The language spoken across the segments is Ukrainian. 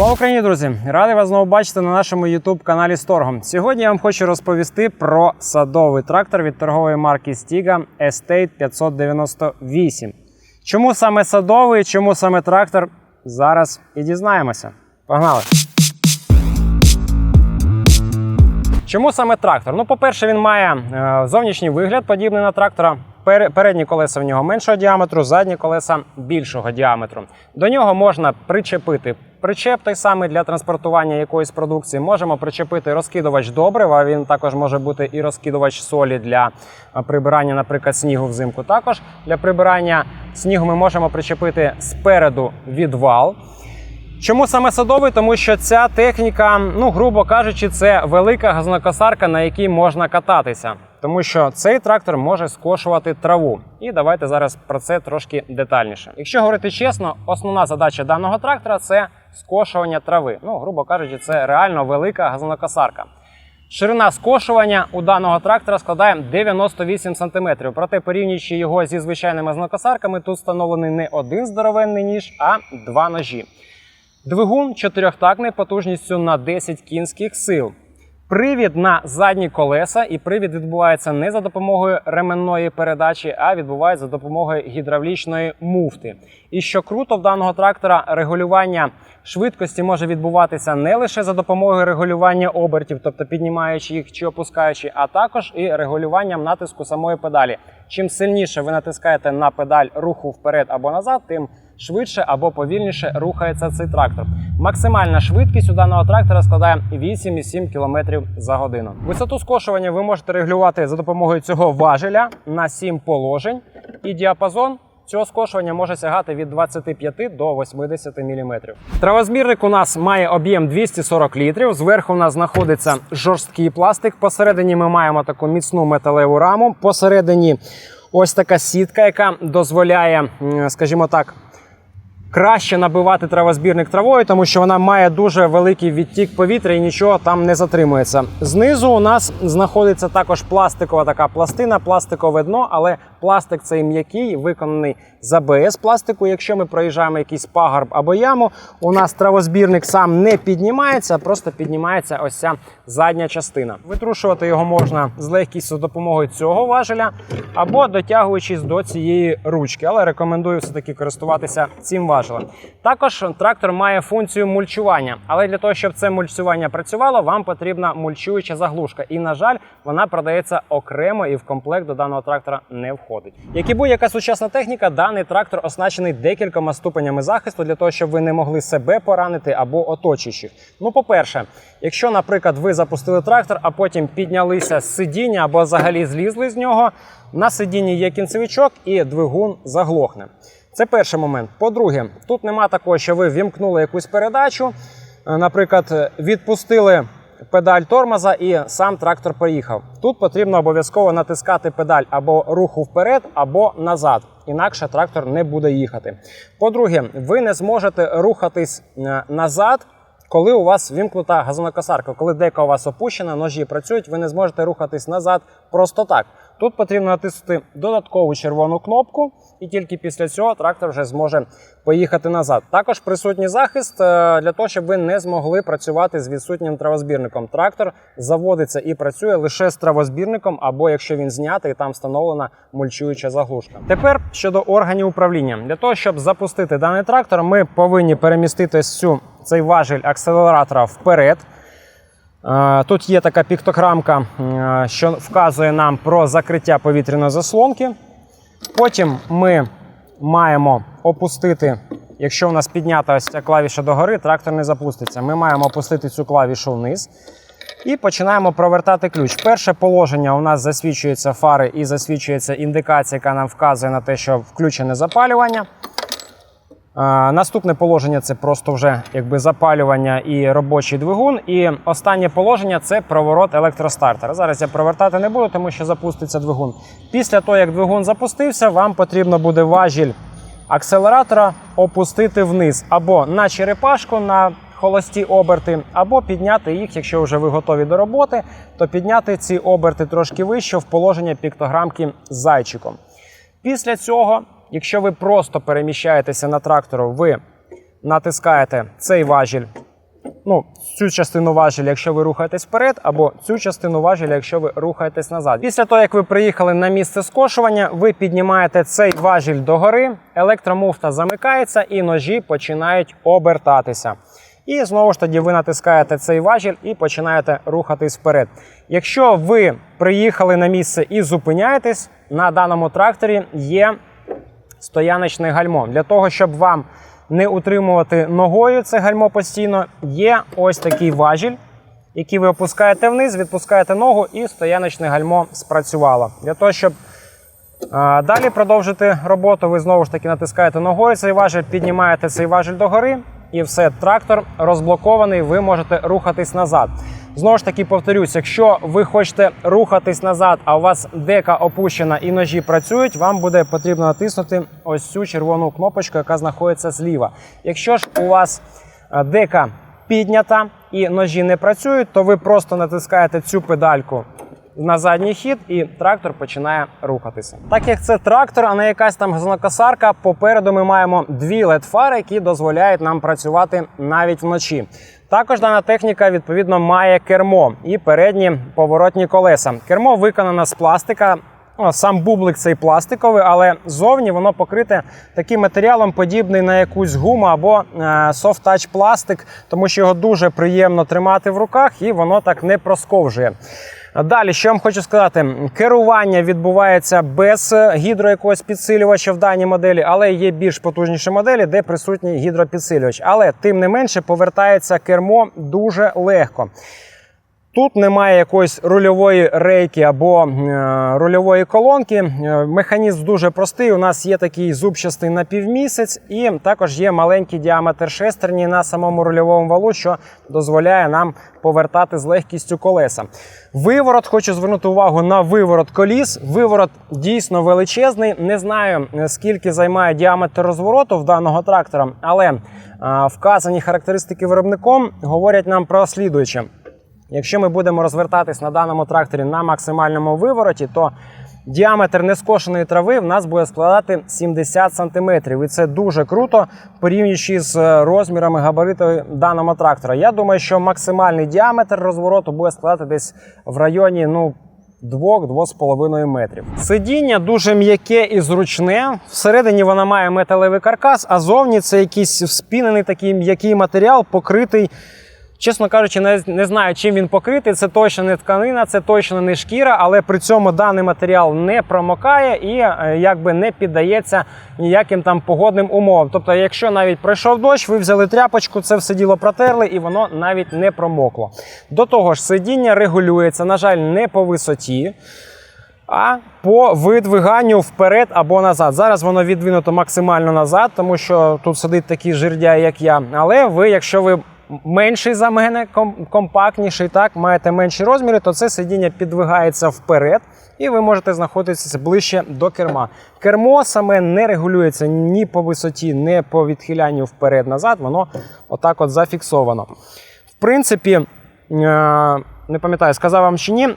Слава Україні, друзі! Радий вас знову бачити на нашому youtube каналі Сторгом. Сьогодні я вам хочу розповісти про садовий трактор від торгової марки Stiga Estate 598. Чому саме садовий, чому саме трактор? Зараз і дізнаємося. Погнали! Чому саме трактор? Ну, по-перше, він має е, зовнішній вигляд, подібний на трактора. Пер- Передні колеса в нього меншого діаметру, задні колеса більшого діаметру. До нього можна причепити причеп той самий для транспортування якоїсь продукції. Можемо причепити розкидувач добрив, а він також може бути і розкидувач солі для е, прибирання, наприклад, снігу взимку. Також для прибирання снігу ми можемо причепити спереду відвал. Чому саме садовий? Тому що ця техніка, ну грубо кажучи, це велика газонокосарка, на якій можна кататися. Тому що цей трактор може скошувати траву. І давайте зараз про це трошки детальніше. Якщо говорити чесно, основна задача даного трактора це скошування трави. Ну, грубо кажучи, це реально велика газонокосарка. Ширина скошування у даного трактора складає 98 см. Проте, порівнюючи його зі звичайними знакосарками, тут встановлений не один здоровенний ніж, а два ножі. Двигун чотирьохтактний потужністю на 10 кінських сил. Привід на задні колеса, і привід відбувається не за допомогою ременної передачі, а відбувається за допомогою гідравлічної муфти. І що круто в даного трактора, регулювання швидкості може відбуватися не лише за допомогою регулювання обертів, тобто піднімаючи їх чи опускаючи, а також і регулюванням натиску самої педалі. Чим сильніше ви натискаєте на педаль руху вперед або назад, тим швидше або повільніше рухається цей трактор. Максимальна швидкість у даного трактора складає 8,7 км за годину. Висоту скошування ви можете регулювати за допомогою цього важеля на 7 положень, і діапазон цього скошування може сягати від 25 до 80 мм. Травозмірник у нас має об'єм 240 літрів. Зверху у нас знаходиться жорсткий пластик. Посередині ми маємо таку міцну металеву раму. Посередині ось така сітка, яка дозволяє, скажімо так, краще набивати травозбірник травою, тому що вона має дуже великий відтік повітря і нічого там не затримується. Знизу у нас знаходиться також пластикова така пластина, пластикове дно, але пластик цей м'який, виконаний з АБС пластику. Якщо ми проїжджаємо якийсь пагорб або яму, у нас травозбірник сам не піднімається, просто піднімається ось ця задня частина. Витрушувати його можна з легкістю за допомогою цього важеля або дотягуючись до цієї ручки, але рекомендую все-таки користуватися цим важелем. Також трактор має функцію мульчування, але для того, щоб це мульчування працювало, вам потрібна мульчуюча заглушка. І, на жаль, вона продається окремо і в комплект до даного трактора не входить. Як і будь-яка сучасна техніка, даний трактор оснащений декількома ступенями захисту для того, щоб ви не могли себе поранити або оточуючих. Ну, по-перше, якщо, наприклад, ви запустили трактор, а потім піднялися з сидіння або взагалі злізли з нього, на сидінні є кінцевичок і двигун заглохне. Це перший момент. По-друге, тут нема такого, що ви вімкнули якусь передачу, е, наприклад, відпустили педаль тормоза і сам трактор поїхав. Тут потрібно обов'язково натискати педаль або руху вперед, або назад. Інакше трактор не буде їхати. По-друге, ви не зможете рухатись е, назад. Коли у вас вімкнута газонокосарка, коли дека у вас опущена, ножі працюють, ви не зможете рухатись назад просто так. Тут потрібно натиснути додаткову червону кнопку, і тільки після цього трактор вже зможе поїхати назад. Також присутній захист е, для того, щоб ви не змогли працювати з відсутнім травозбірником. Трактор заводиться і працює лише з травозбірником, або якщо він знятий, там встановлена мульчуюча заглушка. Тепер щодо органів управління, для того, щоб запустити даний трактор, ми повинні перемістити цю цей важіль акселератора вперед. Тут є така піктограмка, що вказує нам про закриття повітряної заслонки. Потім ми маємо опустити, якщо у нас піднята ось ця клавіша догори, трактор не запуститься. Ми маємо опустити цю клавішу вниз і починаємо провертати ключ. Перше положення у нас засвічуються фари і засвічується індикація, яка нам вказує на те, що включене запалювання. Наступне положення це просто вже якби запалювання і робочий двигун. І останнє положення це проворот електростартера. Зараз я провертати не буду, тому що запуститься двигун. Після того, як двигун запустився, вам потрібно буде важіль акселератора опустити вниз або на черепашку на холості оберти, або підняти їх, якщо вже ви готові до роботи, то підняти ці оберти трошки вище в положення піктограмки з зайчиком. Після цього, якщо ви просто переміщаєтеся на трактору, ви натискаєте цей важіль ну, цю частину важеля, якщо ви рухаєтесь вперед, або цю частину важеля, якщо ви рухаєтесь назад. Після того, як ви приїхали на місце скошування, ви піднімаєте цей важіль догори, електромуфта замикається і ножі починають обертатися. І знову ж тоді ви натискаєте цей важіль і починаєте рухатись вперед. Якщо ви приїхали на місце і зупиняєтесь, на даному тракторі є стояночне гальмо. Для того, щоб вам не утримувати ногою це гальмо постійно, є ось такий важіль, який ви опускаєте вниз, відпускаєте ногу, і стояночне гальмо спрацювало. Для того, щоб далі продовжити роботу, ви знову ж таки натискаєте ногою цей важіль, піднімаєте цей важіль догори, і все, трактор розблокований, ви можете рухатись назад. Знову ж таки, повторюсь, якщо ви хочете рухатись назад, а у вас дека опущена і ножі працюють, вам буде потрібно натиснути ось цю червону кнопочку, яка знаходиться зліва. Якщо ж у вас е, дека піднята і ножі не працюють, то ви просто натискаєте цю педальку на задній хід, і трактор починає рухатися. Так як це трактор, а не якась там газонокосарка, попереду ми маємо дві LED-фари, які дозволяють нам працювати навіть вночі. Також дана техніка відповідно має кермо і передні поворотні колеса. Кермо виконано з пластика. Сам бублик цей пластиковий, але зовні воно покрите таким матеріалом, подібний на якусь гуму або софт-тач пластик, тому що його дуже приємно тримати в руках і воно так не просковжує. Далі, що я вам хочу сказати, керування відбувається без гідро якогось підсилювача в даній моделі, але є більш потужніші моделі, де присутній гідропідсилювач. Але тим не менше повертається кермо дуже легко. Тут немає якоїсь рульової рейки або е, рульової колонки. Е, Механізм дуже простий. У нас є такий зубчастий напівмісяць, і також є маленький діаметр шестерні на самому рульовому валу, що дозволяє нам повертати з легкістю колеса. Виворот, хочу звернути увагу на виворот коліс. Виворот дійсно величезний. Не знаю е, скільки займає діаметр розвороту в даного трактора, але вказані характеристики виробником говорять нам про слідуюче. Якщо ми будемо розвертатись на даному тракторі на максимальному вивороті, то діаметр нескошеної трави в нас буде складати 70 см. І це дуже круто, порівнюючи з розмірами габариту даного трактора. Я думаю, що максимальний діаметр розвороту буде складати десь в районі ну, 2-2,5 метрів. Сидіння дуже м'яке і зручне. Всередині вона має металевий каркас, а зовні це якийсь вспінений такий м'який матеріал, покритий. Чесно кажучи, не, не знаю, чим він покритий. Це точно не тканина, це точно не шкіра, але при цьому даний матеріал не промокає і е, якби не піддається ніяким там погодним умовам. Тобто, якщо навіть пройшов дощ, ви взяли тряпочку, це все діло протерли, і воно навіть не промокло. До того ж, сидіння регулюється, на жаль, не по висоті. А по видвиганню вперед або назад. Зараз воно відвинуто максимально назад, тому що тут сидить такий жирдяй, як я. Але ви, якщо ви менший за мене, компактніший, так, маєте менші розміри, то це сидіння підвигається вперед, і ви можете знаходитися ближче до керма. Кермо саме не регулюється ні по висоті, ні по відхилянню вперед-назад, воно отак от зафіксовано. В принципі, е, не пам'ятаю, сказав вам чи ні,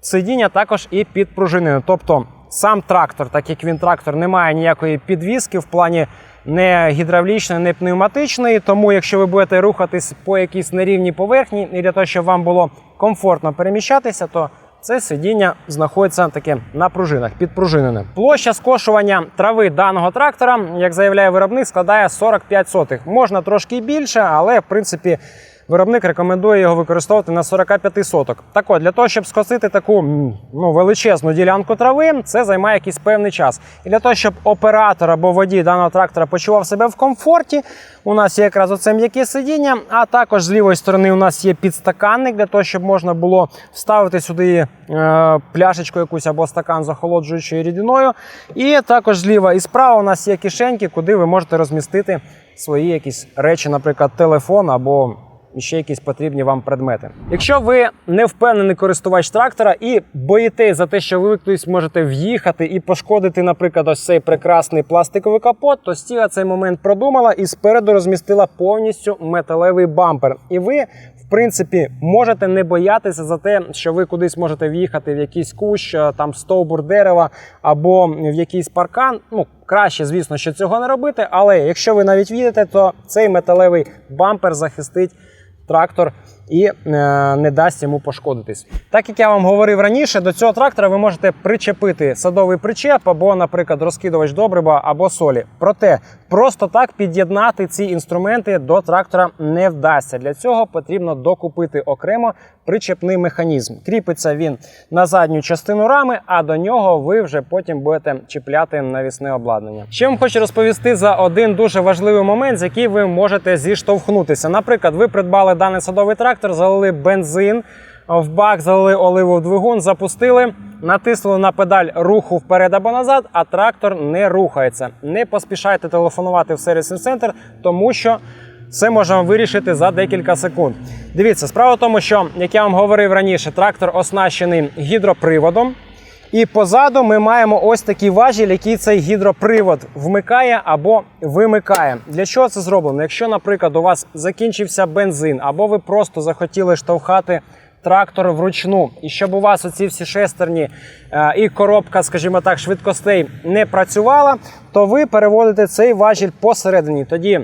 сидіння також і підпружинене. Тобто сам трактор, так як він трактор, не має ніякої підвіски в плані не гідравлічний, не пневматичний. Тому, якщо ви будете рухатись по якійсь нерівній поверхні, і для того, щоб вам було комфортно переміщатися, то це сидіння знаходиться таке на пружинах, підпружинене. Площа скошування трави даного трактора, як заявляє виробник, складає 45 сотих. Можна трошки більше, але в принципі. Виробник рекомендує його використовувати на 45 соток. Так от, для того, щоб скосити таку ну, величезну ділянку трави, це займає якийсь певний час. І для того, щоб оператор або водій даного трактора почував себе в комфорті, у нас є якраз оце м'яке сидіння, а також з лівої сторони у нас є підстаканник, для того, щоб можна було вставити сюди е, пляшечку якусь або стакан з охолоджуючою рідиною. І також зліва і справа у нас є кишеньки, куди ви можете розмістити свої якісь речі, наприклад, телефон або ще якісь потрібні вам предмети. Якщо ви не впевнений користувач трактора і боїтесь за те, що ви кудись можете в'їхати і пошкодити, наприклад, ось цей прекрасний пластиковий капот, то стіга цей момент продумала і спереду розмістила повністю металевий бампер. І ви. В принципі, можете не боятися за те, що ви кудись можете в'їхати в якийсь кущ, там стовбур дерева або в якийсь паркан. Ну краще, звісно, що цього не робити. Але якщо ви навіть в'їдете, то цей металевий бампер захистить трактор і е, не дасть йому пошкодитись. Так як я вам говорив раніше, до цього трактора ви можете причепити садовий причеп або, наприклад, розкидувач добрива або солі. Проте просто так під'єднати ці інструменти до трактора не вдасться. Для цього потрібно докупити окремо причепний механізм. Кріпиться він на задню частину рами, а до нього ви вже потім будете чіпляти навісне обладнання. Ще вам хочу розповісти за один дуже важливий момент, з який ви можете зіштовхнутися. Наприклад, ви придбали даний садовий трактор, залили бензин. В бак залили оливу в двигун, запустили, натиснули на педаль руху вперед або назад, а трактор не рухається. Не поспішайте телефонувати в сервісний центр, тому що це можемо вирішити за декілька секунд. Дивіться, справа в тому, що як я вам говорив раніше, трактор оснащений гідроприводом. І позаду ми маємо ось такий важіль, який цей гідропривод вмикає або вимикає. Для чого це зроблено? Якщо, наприклад, у вас закінчився бензин, або ви просто захотіли штовхати трактор вручну, і щоб у вас оці всі шестерні е, і коробка, скажімо так, швидкостей не працювала, то ви переводите цей важіль посередині. Тоді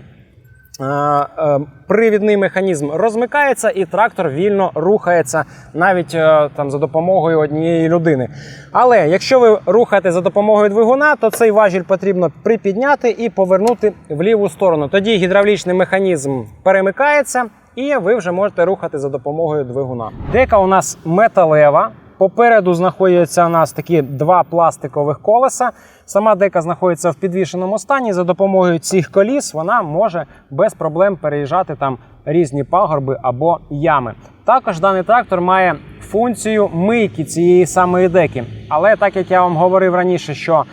Привідний механізм розмикається, і трактор вільно рухається навіть е, там за допомогою однієї людини. Але якщо ви рухаєте за допомогою двигуна, то цей важіль потрібно припідняти і повернути в ліву сторону. Тоді гідравлічний механізм перемикається, і ви вже можете рухати за допомогою двигуна. Дека у нас металева. Попереду знаходяться у нас такі два пластикових колеса. Сама дека знаходиться в підвішеному стані. За допомогою цих коліс вона може без проблем переїжджати там різні пагорби або ями. Також даний трактор має функцію мийки цієї самої деки. Але так як я вам говорив раніше, що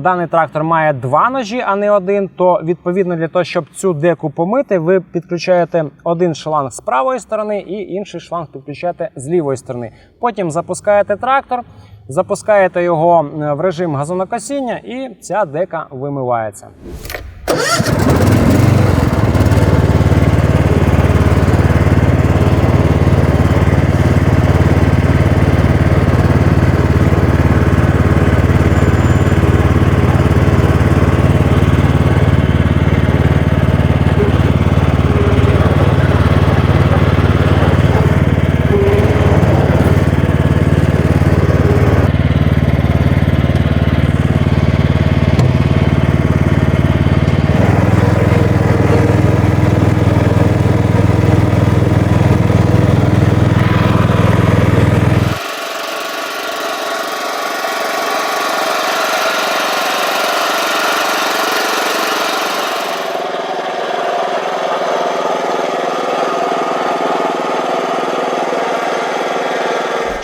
даний трактор має два ножі, а не один, то відповідно для того, щоб цю деку помити, ви підключаєте один шланг з правої сторони і інший шланг підключаєте з лівої сторони. Потім запускаєте трактор, запускаєте його е, в режим газонокосіння, і ця дека вимивається.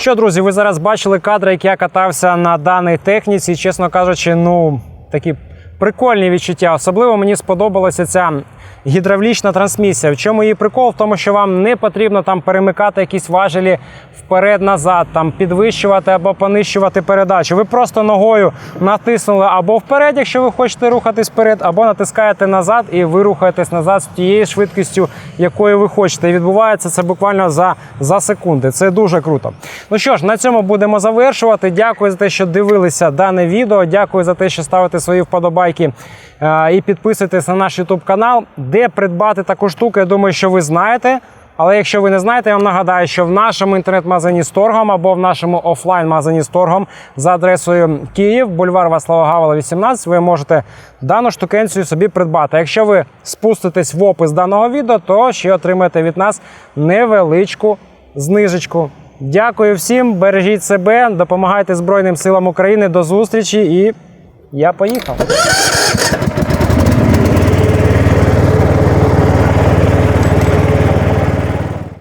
Що, друзі, ви зараз бачили кадри, як я катався на даній техніці. Чесно кажучи, ну такі прикольні відчуття. Особливо мені сподобалася ця гідравлічна трансмісія. В чому її прикол? В тому, що вам не потрібно там перемикати якісь важелі вперед-назад, там підвищувати або понищувати передачу. Ви просто ногою натиснули або вперед, якщо ви хочете рухатись вперед, або натискаєте назад, і ви рухаєтесь назад з тією швидкістю, якою ви хочете. І відбувається це буквально за, за секунди. Це дуже круто. Ну що ж, на цьому будемо завершувати. Дякую за те, що дивилися дане відео. Дякую за те, що ставите свої вподобайки е, і підписуєтесь на наш YouTube канал. Де придбати таку штуку, я думаю, що ви знаєте. Але якщо ви не знаєте, я вам нагадаю, що в нашому інтернет-магазині Сторгом або в нашому офлайн-магазині Сторгом за адресою Київ, бульвар Васлава Гавела, 18, ви можете дану штукенцію собі придбати. Якщо ви спуститесь в опис даного відео, то ще отримаєте від нас невеличку знижечку. Дякую всім, бережіть себе, допомагайте Збройним силам України. До зустрічі і я поїхав.